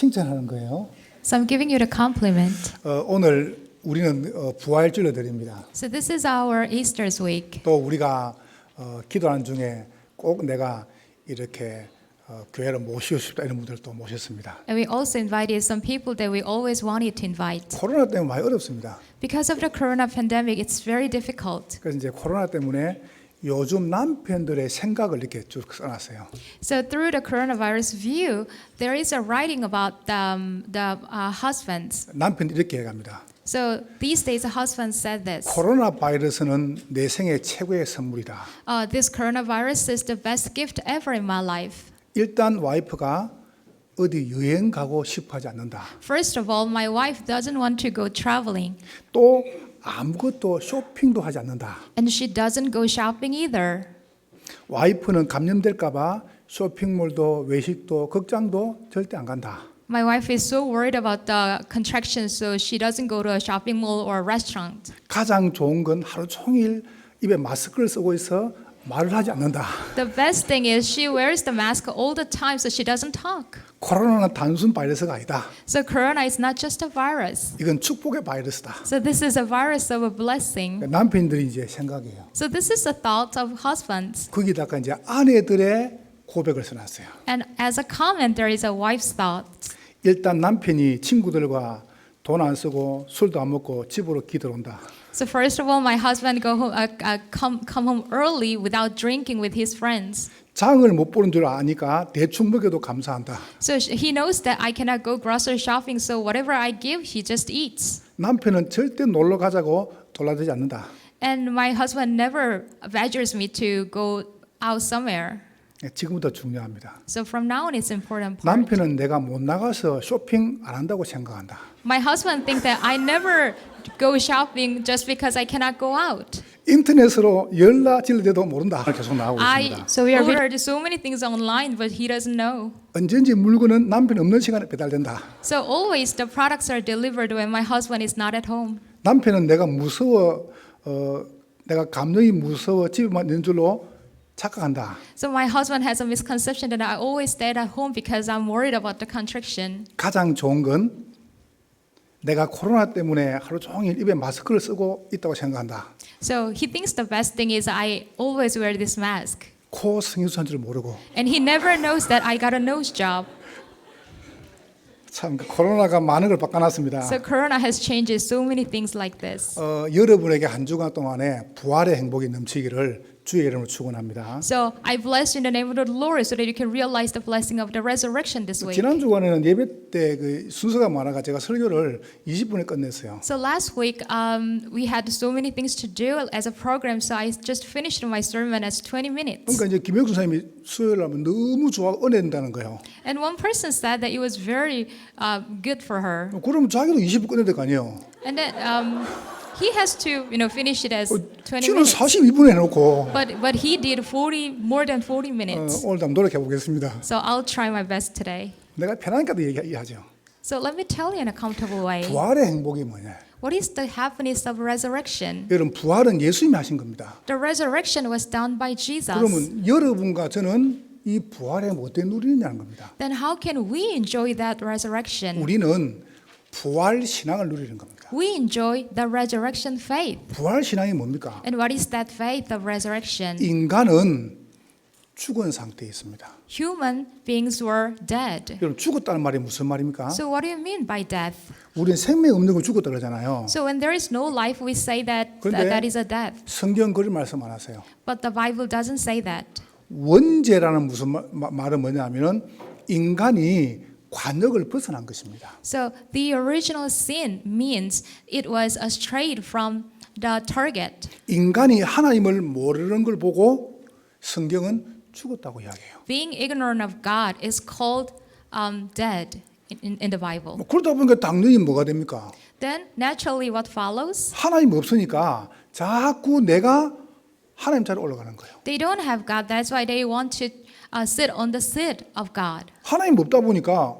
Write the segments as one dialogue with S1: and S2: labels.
S1: 칭찬하는 거예요.
S2: So I'm giving you the compliment.
S1: 어, 오늘 우리는 어, 부활절로 드립니다.
S2: So this is our Easter's week.
S1: 또 우리가 어, 기도하는 중에 꼭 내가 이렇게 어, 교회를 모시고 싶다 이런 분들도 모셨습니다.
S2: And we also invited some people that we always wanted to invite.
S1: 코로나 때문에 많이 어렵습니다.
S2: Because of the corona pandemic, it's very difficult.
S1: 그래서 이제 코로나 때문에 요즘 남편들의 생각을 이렇게 쭉 써놨어요.
S2: So through the coronavirus view, there is a writing about um, the uh, husbands.
S1: 남편이 이렇게 해갑니다.
S2: So these days, the husband said this.
S1: 코로나 바이러스는 내 생애 최고의 선물이다.
S2: Uh, this coronavirus is the best gift ever in my life.
S1: 일단 와이프가 어디 여행 가고 싶어 하지 않는다.
S2: First of all, my wife doesn't want to go traveling,
S1: 또 아무것도 쇼핑도 하지 않는다.
S2: and she doesn't go shopping either.
S1: 와이프는 감염될까봐 쇼핑몰도 외식도 극장도 절대 안 간다.
S2: My wife is so worried about the contraction, so she doesn't go to a shopping mall or a restaurant.
S1: 가장 좋은 건 하루 종일 입에 마스크를 쓰고 있어 말을 하지 않는다.
S2: The best thing is she wears the mask all the time, so she doesn't talk.
S1: 코로나는 단순 바이러스가 아니다.
S2: So corona is not just a virus.
S1: 이건 축복의 바이러스다.
S2: So this is a virus of a blessing.
S1: 남편들이 이제 생각해요.
S2: So this is the thought of husbands.
S1: 거기다가 이제 아내들의 고백을 써놨어요.
S2: And as a comment, there is a wife's thought.
S1: 일단 남편이 친구들과 돈 안 쓰고 술도 안 먹고 집으로 기들어온다.
S2: So first of all, my husband go home, uh, uh, come come home early without drinking with his friends.
S1: 장을 못 보는 줄 아니까 대충 먹여도 감사한다.
S2: So sh- he knows that I cannot go grocery shopping, so whatever I give, he just eats.
S1: 남편은 절대 놀러 가자고 돌아다니지 않는다.
S2: And my husband never badgers me to go out somewhere.
S1: 예, 지금부터 중요합니다.
S2: So from now on, it's important part.
S1: 남편은 내가 못 나가서 쇼핑 안 한다고 생각한다.
S2: My husband thinks that I never go shopping just because I cannot go out.
S1: 인터넷으로 연락질대도 모른다. 계속 나오고
S2: I
S1: 있습니다.
S2: so we are ordered so many things online, but he doesn't know.
S1: 언제든지 물건은 남편 없는 시간에 배달된다.
S2: So always the products are delivered when my husband is not at home.
S1: 남편은 내가 무서워, 어, 내가 감정이 무서워 집에만 있는 줄로 착각한다.
S2: So my husband has a misconception that I always stay at home because I'm worried about the contraction.
S1: 가장 좋은 건 내가 코로나 때문에 하루 종일 입에 마스크를 쓰고 있다고 생각한다.
S2: So he thinks the best thing is I always wear this mask.
S1: 코 성유수한 줄 모르고
S2: And he never knows that I got a nose job.
S1: 참 코로나가 많은 걸 바꿔놨습니다.
S2: So corona has changed so many things like this.
S1: 어, 여러분에게 한 주간 동안에 부활의 행복이 넘치기를 주의 이름으로 축원합니다.
S2: So I bless you in the name of the Lord so that you can realize the blessing of the resurrection this week.
S1: 지난 주간에는 예배 때 그 순서가 많아가 제가 설교를 20분에 끝냈어요.
S2: So last week um, we had so many things to do as a program, so I just finished my sermon as 20 minutes.
S1: 그러니까 이제 김영수 선생님이 수요일 하면 너무 좋아 은혜된다는 거예요.
S2: And one person said that it was very uh, good for her.
S1: 그러면 자기도 20분 끝내야 될거 아니에요.
S2: And then um, he has to, you know, finish it as 20
S1: 지금
S2: minutes.
S1: 42분 해놓고
S2: But but he did 40 more than 40
S1: 어,
S2: minutes.
S1: 오늘 한번 노력해 보겠습니다.
S2: So I'll try my best today.
S1: 내가 편하니까도 얘기하죠.
S2: So let me tell you in a comfortable way.
S1: 부활의 행복이 뭐냐?
S2: What is the happiness of resurrection?
S1: 여러분 부활은 예수님이 하신 겁니다.
S2: The resurrection was done by Jesus.
S1: 그러면 여러분과 저는 이 부활의 못대 누리느냐는 겁니다.
S2: Then how can we enjoy that resurrection?
S1: 우리는 부활 신앙을 누리는 겁니다.
S2: We enjoy the resurrection faith.
S1: 부활 신앙이 뭡니까?
S2: And what is that faith of resurrection?
S1: 인간은 죽은 상태에 있습니다.
S2: Human beings were dead.
S1: 여러분 죽었다는 말이 무슨 말입니까?
S2: So what do you mean by death?
S1: 우리는 생명 없는 걸 죽었다 그러잖아요.
S2: So when there is no life, we say that that, that is a death.
S1: 성경 그런 말씀 안 하세요.
S2: But the Bible doesn't say that.
S1: 원죄라는 무슨 마- 마- 말은 뭐냐면은 인간이 관역을 벗어난 것입니다.
S2: So the original sin means it was strayed from the target.
S1: 인간이 하나님을 모르는 걸 보고 성경은 죽었다고 이야기해요.
S2: Being ignorant of God is called um, dead in, in, the Bible.
S1: 뭐 그러다 보니까 당연히 뭐가 됩니까?
S2: Then naturally, what follows?
S1: 하나님 없으니까 자꾸 내가 하나님 자리에 올라가는 거예요.
S2: They don't have God. That's why they want to uh, sit on the seat of God.
S1: 하나님 없다 보니까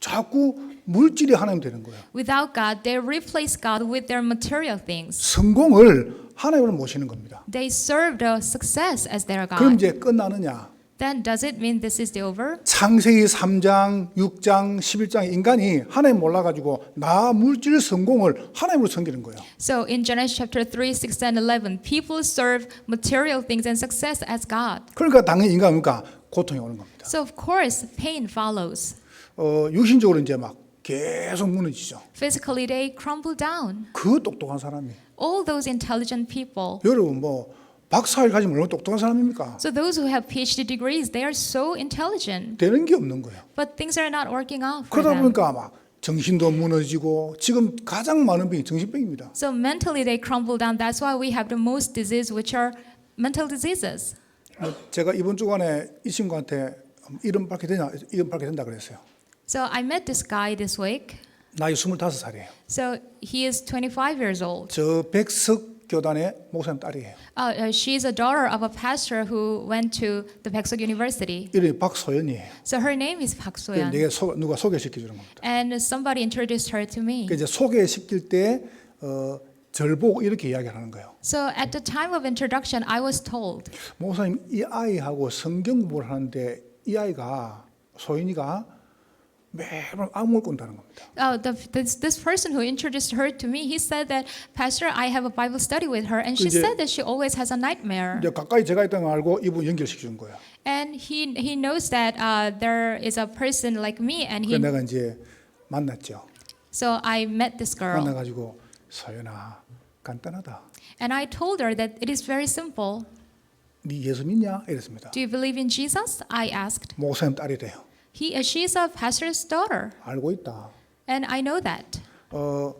S1: 자꾸 물질이 하나님 되는 거예요.
S2: Without God, they replace God with their material things.
S1: 성공을 하나님을 모시는 겁니다.
S2: They serve the success as their
S1: 그럼
S2: God.
S1: 이제 끝나느냐?
S2: Then does it mean this is the over?
S1: 창세기 3장, 6장, 11장 인간이 하나님 몰라 가지고 나 물질 성공을 하나님으로 섬기는 거예요.
S2: So in Genesis chapter 3, 6, and 11, people serve material things and success as God.
S1: 그러니까 당연히 인간이니까 고통이 오는 겁니다.
S2: So of course, pain follows.
S1: 어, 육신적으로 이제 막 계속 무너지죠.
S2: Physically, they crumble down.
S1: 그 똑똑한 사람이.
S2: All those intelligent people.
S1: 여러분 뭐 박사를 가지면 얼마나 똑똑한 사람입니까?
S2: So those who have PhD degrees, they are so intelligent,
S1: 되는 게 없는 거예요.
S2: but things are not working out for
S1: 그러다
S2: them.
S1: 보니까 막 정신도 무너지고 지금 가장 많은 병이 정신병입니다.
S2: So mentally, they crumble down. That's why we have the most disease, which are mental diseases.
S1: 어, 제가 이번 주간에 이 친구한테 이름 밝게 되냐 이름 밝게 된다 그랬어요.
S2: So I met this guy this week.
S1: 나이 25살이에요.
S2: So he is 25 years old.
S1: 저 백석 교단의 목사님 딸이에요.
S2: Uh, uh, she's a daughter of a pastor who went to the Baeksuk University.
S1: 이름이 박소연이에요.
S2: So her name is Park
S1: 그래서
S2: Soyan.
S1: 내가 소, 누가 소개시켜 주는 겁니다.
S2: And somebody introduced her to me.
S1: 그 이제 소개시킬 때 어, 절보고 이렇게 이야기를 하는 거예요.
S2: So at the time of introduction, I was told,
S1: 목사님 이 아이하고 성경 공부를 하는데 이 아이가 소연이가 매번 악몽을 꾼다는 겁니다.
S2: uh, the, this, this person who introduced her to me, he said that, Pastor, I have a Bible study with her, and she
S1: 이제-
S2: said that she always has a nightmare.
S1: 이제 가까이 제가 있다는 걸 알고 이분 연결시켜 준 거예요.
S2: And he, he knows that uh, there is a person like me, and
S1: 그래서
S2: he,
S1: 내가 이제 만났죠.
S2: so I met this girl.
S1: 만나가지고 소연아 간단하다.
S2: And I told her that it is very simple.
S1: 네 예수 믿냐? 이랬습니다.
S2: Do you believe in Jesus? I asked.
S1: 목사님 딸이래요.
S2: He, uh, she's a pastor's daughter,
S1: 알고 있다.
S2: and I know that.
S1: 어,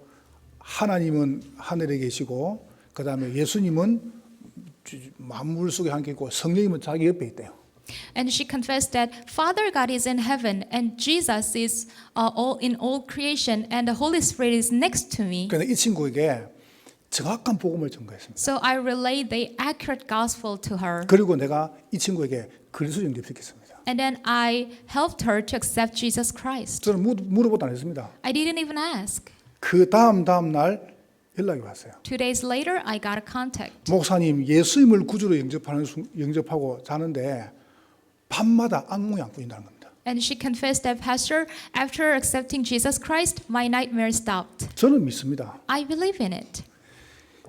S1: 하나님은 하늘에 계시고 그 다음에 예수님은 주- 만물 속에 함께 있고 성령님은 자기 옆에 있대요.
S2: And she confessed that Father God is in heaven, and Jesus is uh, all in all creation, and the Holy Spirit is next to me.
S1: 그래서 이 친구에게 정확한 복음을 전가했습니다.
S2: So I relayed the accurate gospel to her,
S1: 그리고 내가 이 친구에게 그리스도 영접시켰습니다.
S2: And then I helped her to accept Jesus Christ.
S1: 저는 물- 물어보도 안 했습니다.
S2: I didn't even ask.
S1: 그 다음 다음 날 연락이 왔어요.
S2: Two days later, I got a contact.
S1: 목사님 예수님을 구주로 영접하는 순- 영접하고 자는데 밤마다 악몽이 안 꾸인다는 겁니다.
S2: And she confessed that, Pastor, after accepting Jesus Christ, my nightmare stopped.
S1: 저는 믿습니다.
S2: I believe in it.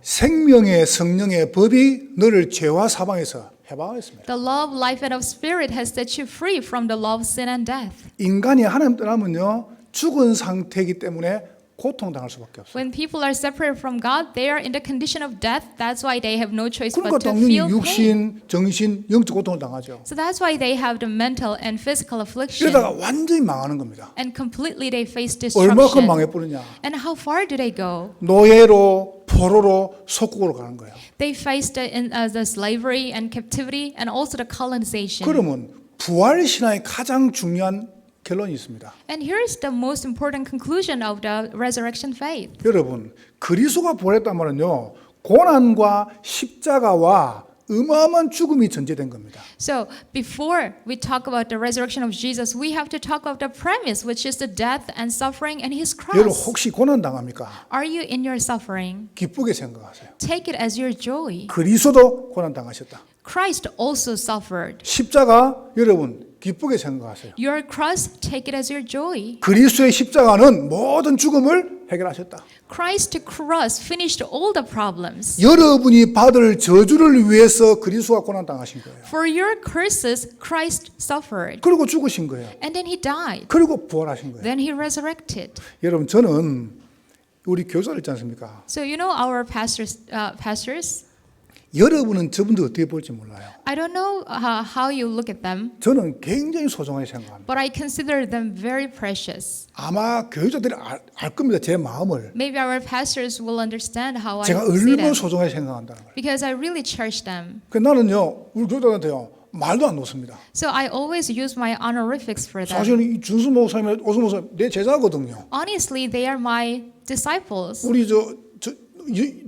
S1: 생명의 성령의 법이 너를 죄와 사방에서 해방했습니다.
S2: The love, life, and of spirit has set you free from the law of sin and death.
S1: 인간이 하나님 떠나면요 죽은 상태이기 때문에 고통당할 수밖에 없어요.
S2: When people are separated from God, they are in the condition of death. That's why they have no choice
S1: 그러니까
S2: but to
S1: 당연히
S2: feel pain.
S1: 육신, 정신, 영적 고통을 당하죠.
S2: So that's why they have the mental and physical affliction.
S1: 이러다가 완전히 망하는 겁니다.
S2: And completely they face
S1: 얼마큼
S2: destruction.
S1: 망해버리냐.
S2: And how far do they go?
S1: 노예로, 포로로, 속국으로 가는 거예요.
S2: They face the, in, uh, the slavery and captivity and also the colonization.
S1: 그러면 부활 신화의 가장 중요한 결론이 있습니다.
S2: And here's the most important conclusion of the resurrection faith.
S1: 여러분, 그리스도가 부활했단 말은요, 고난과 십자가와 어마어마한 죽음이 전제된 겁니다.
S2: So before we talk about the resurrection of Jesus, we have to talk about the premise, which is the death and suffering and his
S1: 여러분,
S2: cross.
S1: 혹시 고난 당합니까?
S2: Are you in your suffering?
S1: 기쁘게 생각하세요.
S2: Take it as your joy.
S1: 그리스도 고난 당하셨다.
S2: Christ also suffered.
S1: 십자가 여러분 기쁘게 생각하세요.
S2: Your cross, take it as your joy.
S1: 그리스도의 십자가는 모든 죽음을 해결하셨다.
S2: Christ's cross finished all the problems.
S1: 여러분이 받을 저주를 위해서 그리스도가 고난 당하신 거예요.
S2: For your curses, Christ suffered.
S1: 그리고 죽으신 거예요.
S2: And then he died.
S1: 그리고 부활하신 거예요.
S2: Then he resurrected.
S1: 여러분 저는 우리 교사를 있지 않습니까?
S2: So you know our pastors, uh, pastors.
S1: 여러분은 저분들 어떻게 볼지 몰라요.
S2: I don't know uh, how you look at them,
S1: 저는 굉장히 소중하게 생각합니다.
S2: but I consider them very precious.
S1: 아마 교육자들이 알, 알 겁니다. 제 마음을.
S2: Maybe our pastors will understand how I
S1: 제가
S2: see
S1: 얼마나
S2: them
S1: 소중하게 생각한다는 거예요.
S2: because I really cherish them.
S1: 그 나는요, 우리 교육자한테요, 말도 안 놓습니다.
S2: So I always use my honorifics for them.
S1: 사실 이 준수 목사님, 오수 목사님 내 제자거든요.
S2: Honestly, they are my disciples.
S1: 우리 저,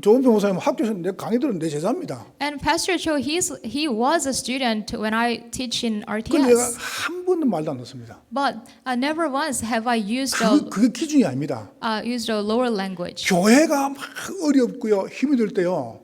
S1: 조은평 목사님 학교에서 내 강의 들은 내 제자입니다.
S2: And Pastor Cho, he's, he was a student when I teach in
S1: 그 내가
S2: RTS.
S1: 한 번도 말도 안 넣습니다.
S2: But uh, never once have I used
S1: 그,
S2: a,
S1: 그게 기준이 아닙니다.
S2: uh, used a lower language.
S1: 교회가 막 어렵고요, 힘이 들 때요,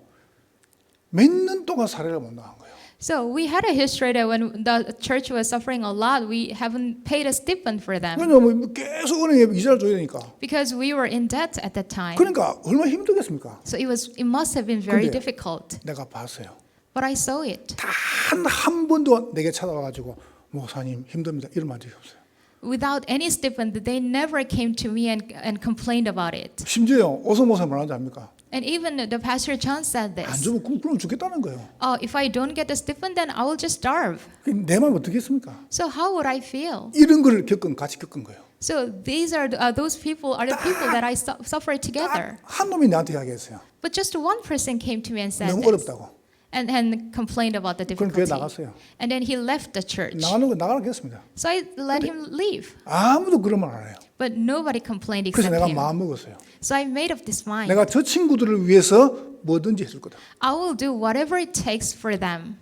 S1: 몇 년 동안 사례를 못 거예요.
S2: So we had a history that when the church was suffering a lot, we haven't paid a stipend for them
S1: 왜냐하면 뭐 계속 은행에 이자를 줘야 되니까.
S2: because we were in debt at that time.
S1: 그러니까 얼마나 힘들겠습니까?
S2: So it was it must have been very
S1: 근데-
S2: difficult.
S1: 내가 봤어요.
S2: But I saw it.
S1: 단 한 번도 내게 찾아와가지고 목사님 힘듭니다. 이런 말 적이 없어요.
S2: Without any stipend, they never came to me and, and complained about it.
S1: 심지어 어서 모사 말하지 않습니까?
S2: And even the pastor John said
S1: 안
S2: this.
S1: 주면 굶- 굶어 죽겠다는 거예요.
S2: Oh, if I don't get the stipend, then I will just starve.
S1: 내 마음 어떻게 했습니까?
S2: So how would I feel?
S1: 이런 걸 겪은 같이 겪은 거예요.
S2: So these are the, uh, those people are the people that I su- suffered together.
S1: 딱 한 놈이 나한테 이야기했어요.
S2: But just one person came to me and said
S1: 너무
S2: this,
S1: 어렵다고.
S2: and, and complained about the
S1: 그럼 교회
S2: difficulty.
S1: 나갔어요.
S2: And then he left the church.
S1: 나가는 거 나가겠습니다.
S2: So I let him leave.
S1: 아무도 그런 말 안 해요.
S2: But nobody complained
S1: 그래서
S2: except
S1: 내가
S2: him.
S1: 마음 먹었어요.
S2: So I made up this mind.
S1: 내가 저 친구들을 위해서 뭐든지 해줄 거다.
S2: I will do whatever it takes for them.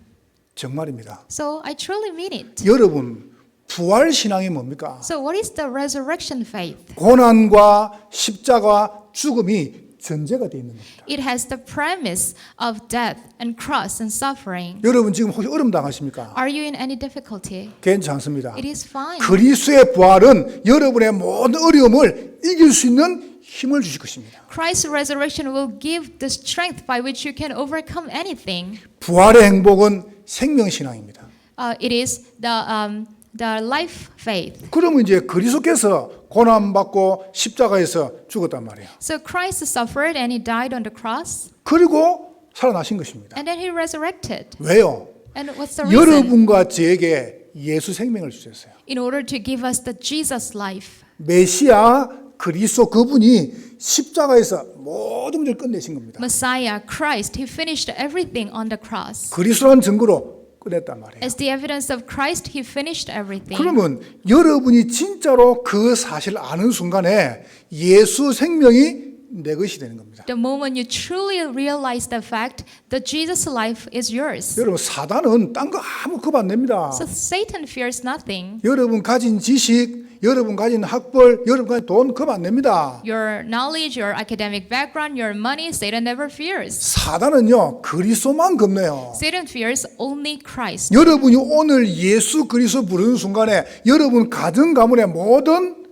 S1: 정말입니다.
S2: So I truly mean it.
S1: 여러분 부활 신앙이 뭡니까?
S2: So what is the resurrection faith?
S1: 고난과 십자가 죽음이 전제가 되어 있는 겁니다.
S2: It has the premise of death and cross and suffering.
S1: 여러분 지금 혹시 어려움 당하십니까?
S2: Are you in any difficulty?
S1: 괜찮습니다.
S2: It is fine.
S1: 그리스도의 부활은 여러분의 모든 어려움을 이길 수 있는 힘을 주실 것입니다.
S2: Christ's resurrection will give the strength by which you can overcome anything.
S1: 부활의 행복은 생명 신앙입니다.
S2: Uh, it is the um, the life faith.
S1: 그러면 이제 그리스도께서 고난 받고 십자가에서 죽었단 말이에요.
S2: So Christ suffered and he died on the cross,
S1: 그리고 살아나신 것입니다.
S2: and then he resurrected.
S1: 왜요?
S2: And what's the reason?
S1: 여러분과 저에게 예수 생명을 주셨어요.
S2: In order to give us the Jesus life.
S1: 메시아 그리스도 그분이 십자가에서 모든 문제를 끝내신 겁니다.
S2: Messiah, Christ, he finished everything on the cross.
S1: 그리스도라는 증거로 끝냈단 말이에요.
S2: As the evidence of Christ, he finished everything.
S1: 그러면 여러분이 진짜로 그 사실을 아는 순간에 예수 생명이 내 것이 되는 겁니다.
S2: The moment you truly realize the fact that Jesus' life is yours.
S1: 여러분 사단은 딴 거 아무 겁 안 냅니다.
S2: So Satan fears nothing.
S1: 여러분 가진 지식, 여러분 가진 학벌, 여러분 가진 돈겁안 냅니다.
S2: Your knowledge, your academic background, your money, Satan never fears.
S1: 사단은요 그리스도만 겁내요.
S2: Satan fears only Christ.
S1: 여러분이 오늘 예수 그리스도 부르는 순간에 여러분 가정 가문의 모든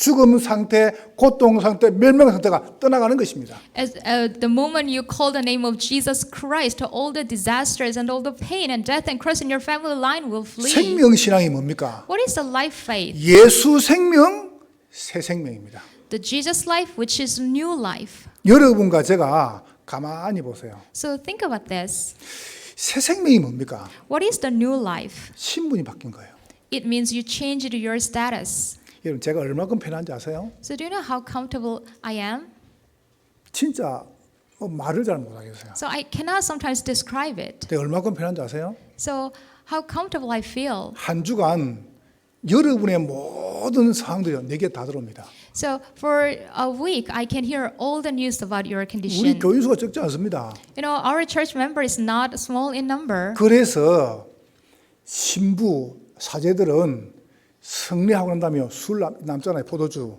S1: 죽음 상태, 고통 상태, 멸망 상태가 떠나가는 것입니다.
S2: As uh, the moment you call the name of Jesus Christ, all the disasters and all the pain and death and curse in your family line will flee.
S1: 생명 신앙이 뭡니까?
S2: What is the life faith?
S1: 예수 생명 새 생명입니다.
S2: The Jesus life, which is new life.
S1: 여러분과 제가 가만히 보세요.
S2: So think about this.
S1: 새 생명이 뭡니까?
S2: What is the new life?
S1: 신분이 바뀐 거예요.
S2: It means you changed your status.
S1: 여러분 제가 얼마큼 편한지 아세요?
S2: So do you know how comfortable I am?
S1: 진짜 뭐 말을 잘 못하겠어요.
S2: So I cannot sometimes describe it.
S1: 제가 얼마큼 편한지 아세요?
S2: So how comfortable I feel.
S1: 한 주간 여러분의 모든 상황들이 내게 다 들어옵니다.
S2: So for a week, I can hear all the news about your
S1: 우리
S2: condition.
S1: 교인 수가 적지 않습니다.
S2: You know, our church member is not small in number.
S1: 그래서 신부 사제들은 성례하고 난 다음에 술 남- 남잖아요 포도주.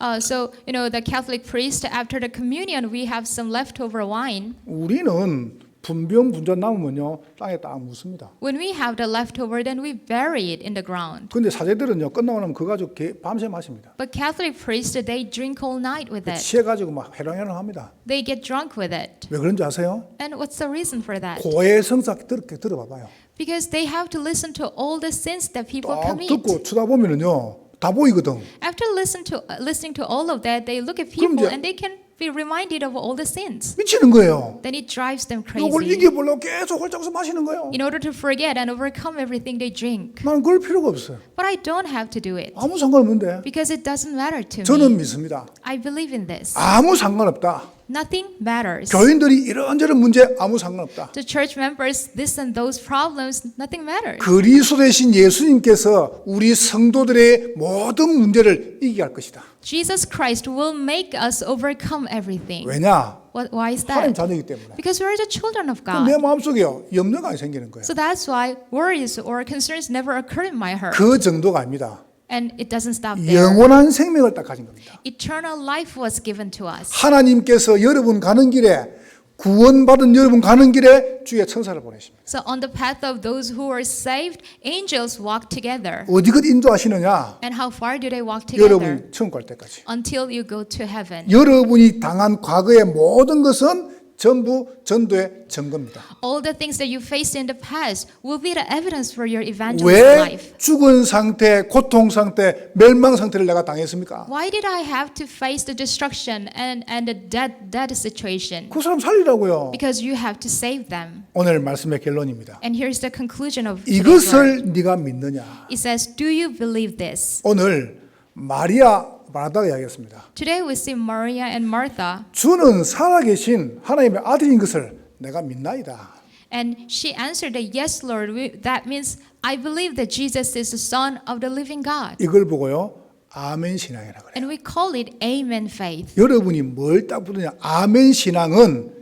S2: Uh, so, you know, the Catholic priest, after the communion, we have some leftover wine.
S1: 우리는 분병 분전 남으면요 땅에 딱 묻습니다.
S2: When we have the leftover, then we bury it in the ground.
S1: 근데 사제들은요 끝나고 나면 그 가지고 개- 밤새 마십니다.
S2: But Catholic priests, they drink all night with it.
S1: 취해 가지고 막 해랑해랑합니다.
S2: They get drunk with it.
S1: 왜 그런지 아세요?
S2: And what's the reason for that?
S1: 고해 성사 들, 들어봐봐요.
S2: Because they have to listen to all the sins that people
S1: 딱
S2: commit.
S1: 듣고 쳐다보면은요 다 보이거든.
S2: After listen to uh, listening to all of that, they look at
S1: 그럼
S2: people
S1: 이제-
S2: and they can be reminded of all the sins.
S1: 미치는 거예요.
S2: Then it drives them
S1: 이걸
S2: crazy.
S1: 이겨보려고 계속 홀짝서 마시는 거예요.
S2: In order to forget and overcome everything they drink.
S1: 나는 그럴 필요가 없어요.
S2: But I don't have to do it
S1: 아무 상관없는데.
S2: because it doesn't matter to
S1: 저는
S2: me.
S1: 믿습니다.
S2: I believe in this.
S1: 아무 상관없다.
S2: Nothing matters.
S1: 교인들이 이런저런 문제 아무 상관없다.
S2: The church members, this and those problems, nothing matters.
S1: 그리스도 대신 예수님께서 우리 성도들의 모든 문제를 이기게 할 것이다.
S2: Jesus Christ will make us overcome everything.
S1: 왜냐?
S2: What, why is
S1: 하나님
S2: that?
S1: 자녀이기 때문에.
S2: Because we are the children of
S1: 그럼 내
S2: God.
S1: 마음속에요. 염려가 안 생기는 거예요.
S2: So that's why worries or concerns never occur in my heart.
S1: 그 정도가 아닙니다.
S2: And it doesn't stop there.
S1: 영원한 생명을 딱 가진 겁니다.
S2: Eternal life was given to us.
S1: 하나님께서 여러분 가는 길에 구원받은 여러분 가는 길에 주의 천사를 보내십니다.
S2: So on the path of those who are saved, angels walk together.
S1: 어디껏 인도하시느냐?
S2: And how far do they walk together?
S1: 여러분 천국 갈 때까지.
S2: Until you go to heaven.
S1: 여러분이 당한 과거의 모든 것은 전부 전도의 증거입니다.
S2: All the things that you faced in the past will be the evidence for your evangelist
S1: 왜
S2: life.
S1: 죽은 상태, 고통 상태, 멸망 상태를 내가 당했습니까?
S2: Why did I have to face the destruction and, and the dead, dead situation?
S1: 그 사람 살리라고요.
S2: Because you have to save them.
S1: 오늘 말씀의 결론입니다.
S2: And here's the conclusion of.
S1: 이것을 네가 믿느냐?
S2: It says, Do you believe this?
S1: 오늘 마리아 마르다가 이야기했습니다.
S2: Today we see Maria and Martha,
S1: 주는 살아계신 하나님의 아들인 것을 내가 믿나이다.
S2: and she answered that, Yes, Lord. We, that means I believe that Jesus is the Son of the living God.
S1: 이걸 보고요. 아멘 신앙이라 그래요.
S2: And we call it Amen faith.
S1: 여러분이 뭘 딱 부르냐? 아멘 신앙은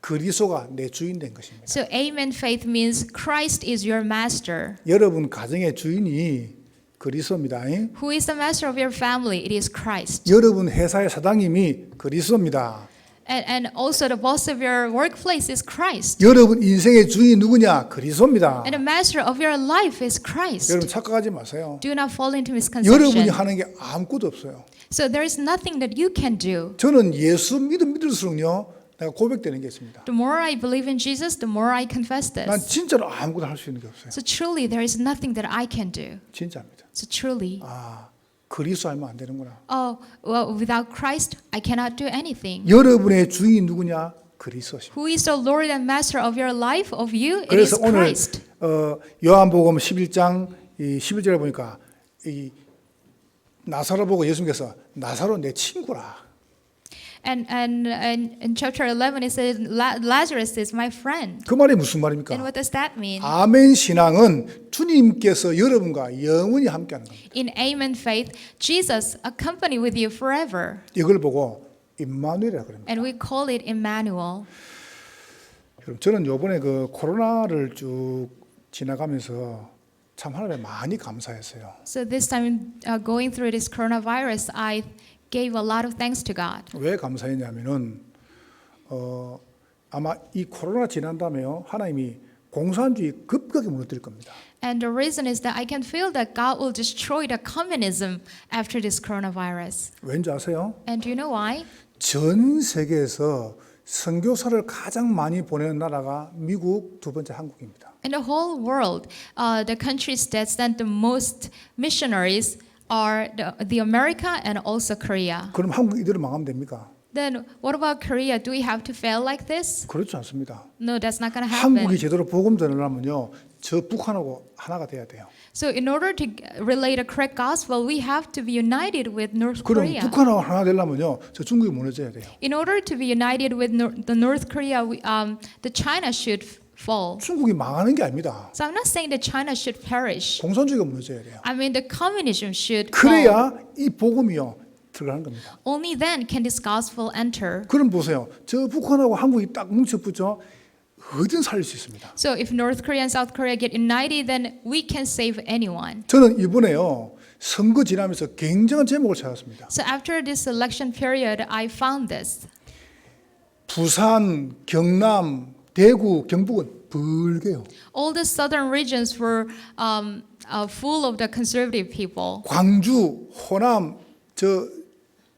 S1: 그리스도가 내 주인 된 것입니다.
S2: So Amen faith means Christ is your master.
S1: 여러분 가정의 주인이 그리스도입니다.
S2: Who is the master of your family? It is Christ.
S1: 여러분 회사의 사장님이 그리스도입니다.
S2: And, and also the boss of your workplace is Christ.
S1: 여러분 인생의 주인이 누구냐? 그리스도입니다.
S2: And the master of your life is Christ.
S1: 여러분 착각하지 마세요.
S2: Do not fall into
S1: 여러분이
S2: misconception.
S1: 하는 게 아무것도 없어요.
S2: So there is nothing that you can do.
S1: 저는 예수 믿음 믿을수록요. 내가 고백되는 게 있습니다.
S2: The more I believe in Jesus, the more I confess
S1: 난
S2: this.
S1: 진짜로 아무것도 할 수 있는 게 없어요.
S2: So truly, there is nothing that I can do.
S1: 진짜입니다.
S2: So truly,
S1: 아, 그리스도 알면 안 되는구나.
S2: oh, well, without Christ, I cannot do anything.
S1: 여러분의 주인이 누구냐? 그리스도십니다.
S2: Who is the Lord and Master of your life, of you? It
S1: 그래서
S2: is
S1: 오늘
S2: Christ.
S1: 어, 요한복음 11장 이 11절에 보니까 이 나사로 보고 예수님께서 나사로 내 친구라.
S2: And, and, and in chapter 11, it says, "La- Lazarus is my friend.
S1: 그 말이 무슨
S2: And
S1: 말입니까?
S2: what does that mean?
S1: 아멘 신앙은 주님께서 여러분과 영원히 함께하는 겁니다.
S2: In Amen faith, Jesus accompany with you forever.
S1: 이걸 보고 임마누엘이라 그럽니다.
S2: And we call it Emmanuel.
S1: 여러분 저는 요번에 그 코로나를 쭉 지나가면서 참 하나님에 많이 감사했어요.
S2: So this time, uh, going through this coronavirus, I gave a lot of thanks to God.
S1: 왜 감사했냐면은 어 아마 이 코로나 지난 다음에요 하나님이 공산주의 급격히 무너뜨릴 겁니다.
S2: And the reason is that I can feel that God will destroy the communism after this coronavirus.
S1: 왠지 아세요?
S2: And do you know why?
S1: 전 세계에서 선교사를 가장 많이 보내는 나라가 미국 두 번째 한국입니다.
S2: In the whole world, uh, the countries that send the most missionaries are the, the America and also Korea.
S1: 그럼 한국 이대로 망하면 됩니까?
S2: Then what about Korea? Do we have to fail like this?
S1: 그렇지 않습니다.
S2: No, that's not going to
S1: 한국이
S2: happen.
S1: 제대로 복음 전하려면요 저 북한하고 하나가 돼야 돼요.
S2: So in order to g- relate a correct gospel, we have to be united with North
S1: 그럼
S2: Korea.
S1: 북한하고 하나 되려면요 저 중국이 무너져야 돼요.
S2: In order to be united with Nor- the North Korea, we, um, the China should f- fall.
S1: 중국이 망하는 게 아닙니다.
S2: So I'm not saying that China should perish.
S1: 공산주의가 무너져야 돼요.
S2: I mean the communism should fall.
S1: 그래야 이 복음이요 들어가는 겁니다.
S2: Only then can this gospel enter.
S1: 그럼 보세요. 저 북한하고 한국이 딱 뭉쳐붙죠. 어딘 살릴 수 있습니다.
S2: So if North Korea and South Korea get united, then we can save anyone.
S1: 저는 이번에요 선거 지나면서 굉장한 제목을 찾았습니다.
S2: So after this election period, I found this.
S1: 부산, 경남, 대구, 경북은 불개요.
S2: All the southern regions were um, uh, full of the conservative people.
S1: 광주, 호남, 저,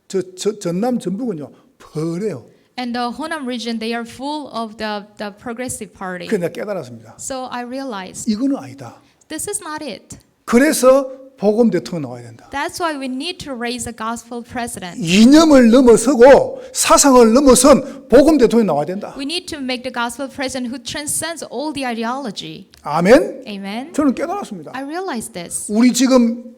S1: 저, 저 전남, 전북은요 벌해요.
S2: And the Honam region, they are full of the, the progressive party.
S1: 그래서 내가 깨달았습니다.
S2: So I realized
S1: 이거는 아니다.
S2: this is not it.
S1: 그래서 복음 대통령 나와야 된다.
S2: That's why we need to raise a gospel president.
S1: 이념을 넘어서고 사상을 넘어선 복음 대통령 나와야 된다.
S2: We need to make the gospel president who transcends all the ideology.
S1: 아멘.
S2: Amen.
S1: 저는 깨달았습니다.
S2: I realized this.
S1: 우리 지금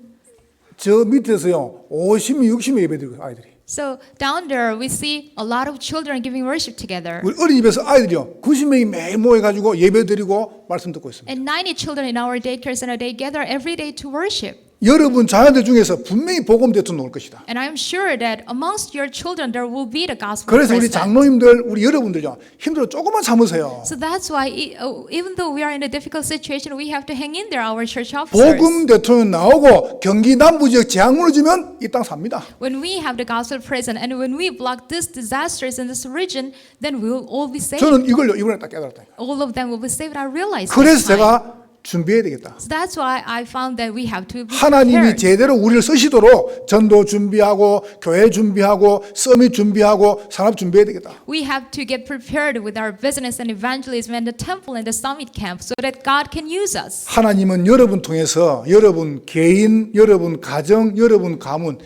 S1: 저 밑에서요 50명, 60명 예배드리고 아이들이.
S2: So down there, we see a lot of children giving worship together.
S1: 우리 어린이집에서 아이들이요 90명이 매일 모여가지고 예배드리고 말씀 듣고 있습니다.
S2: And 90 children in our daycare center, they gather every day to worship.
S1: 여러분 자녀들 중에서 분명히 복음 대통령 올 것이다.
S2: And I'm sure that amongst your children there will be the gospel
S1: 그래서 우리. 장로님들, 우리 여러분들요 힘들어 조금만 참으세요.
S2: So that's why e- uh, even though we are in a difficult situation, we have to hang in there, our church officers.
S1: 복음 대통령 나오고 경기 남부 지역 재앙 무너지면 이 땅 삽니다.
S2: When we have the gospel present and when we block these disasters in this region, then we will all be saved.
S1: 저는 이걸요 이번에 딱 깨달았다.
S2: All of them will be saved. I realized
S1: 그래서. 제가 준비해야 되겠다.
S2: So that's why I found that we have to be
S1: 하나님이
S2: prepared.
S1: 제대로 우리를 쓰시도록 전도 준비하고 교회 준비하고 서밋 준비하고 산업 준비해야 되겠다.
S2: We have to get prepared with our business and evangelism and the temple and the summit camp so that God can use us.
S1: 하나님은 여러분 통해서 여러분 개인, 여러분 가정, 여러분 가문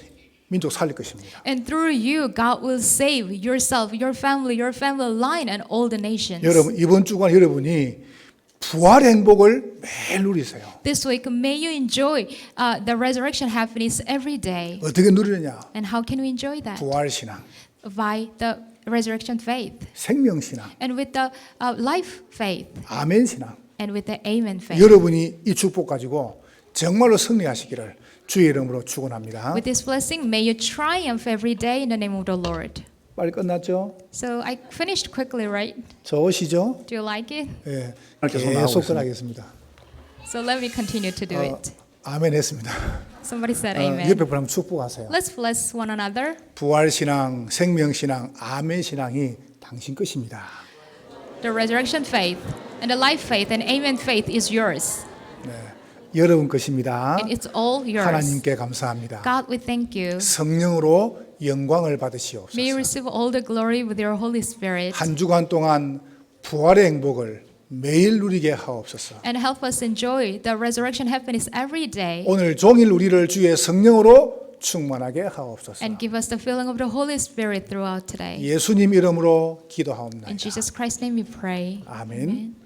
S1: 민족 살릴 것입니다.
S2: And through you, God will save yourself, your family, your family line, and all the nations.
S1: 여러분 이번 주간 여러분이 부활의 행복을 매일 누리세요.
S2: This week, may you enjoy uh, the resurrection happenings every day.
S1: 어떻게 누리느냐?
S2: And how can we enjoy that?
S1: 부활 신앙,
S2: By the resurrection faith,
S1: 생명 신앙,
S2: and with the uh, life faith,
S1: 아멘 신앙.
S2: and with the amen faith.
S1: 여러분이 이 축복 가지고 정말로 승리하시기를 주의 이름으로 축원합니다.
S2: With this blessing, may you triumph every day in the name of the Lord.
S1: 빨리 끝났죠?
S2: So I finished quickly, right?
S1: 좋으시죠?
S2: Do you like it?
S1: 예.
S3: 계속 나오고
S1: 계속
S3: 있습니다.
S1: 끝나겠습니다.
S2: So let me continue to do
S1: 어,
S2: it.
S1: 아멘 했습니다.
S2: Somebody said
S1: 어,
S2: amen.
S1: 옆에 분하면 축복하세요.
S2: Let's bless one another.
S1: 부활 신앙, 생명 신앙, 아멘 신앙이 당신 것입니다.
S2: The resurrection faith and the life faith and amen faith is yours.
S1: 네. 여러분 것입니다.
S2: And it's all yours.
S1: 하나님께 감사합니다.
S2: God, we thank you.
S1: 성령으로 영광을
S2: May you
S1: 받으시옵소서.
S2: receive all the glory with your Holy Spirit
S1: 한 주간 동안 부활의 행복을 매일 누리게 하옵소서.
S2: and help us enjoy the resurrection happiness every day
S1: 오늘 종일 우리를 주의 성령으로 충만하게 하옵소서.
S2: and give us the feeling of the Holy Spirit throughout today.
S1: 예수님 이름으로 기도하옵나이다.
S2: In Jesus Christ's name we pray.
S1: 아멘.